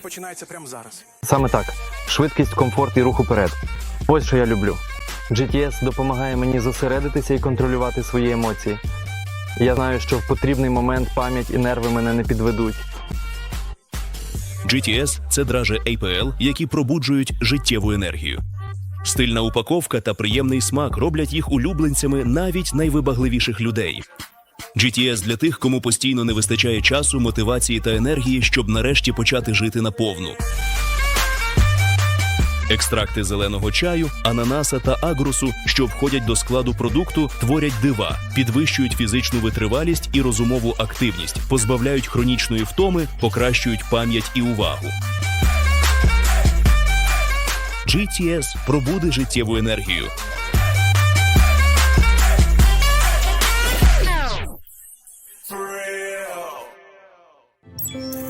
починається прямо зараз. Саме так. Швидкість, комфорт і рух уперед. Ось що я люблю. GTS допомагає мені зосередитися і контролювати свої емоції. Я знаю, що в потрібний момент пам'ять і нерви мене не підведуть. GTS – це дражі APL, які пробуджують життєву енергію. Стильна упаковка та приємний смак роблять їх улюбленцями навіть найвибагливіших людей. GTS для тих, кому постійно не вистачає часу, мотивації та енергії, щоб нарешті почати жити наповну. Екстракти зеленого чаю, ананаса та агрусу, що входять до складу продукту, творять дива, підвищують фізичну витривалість і розумову активність, позбавляють хронічної втоми, покращують пам'ять і увагу. GTS пробуде життєву енергію. Bye.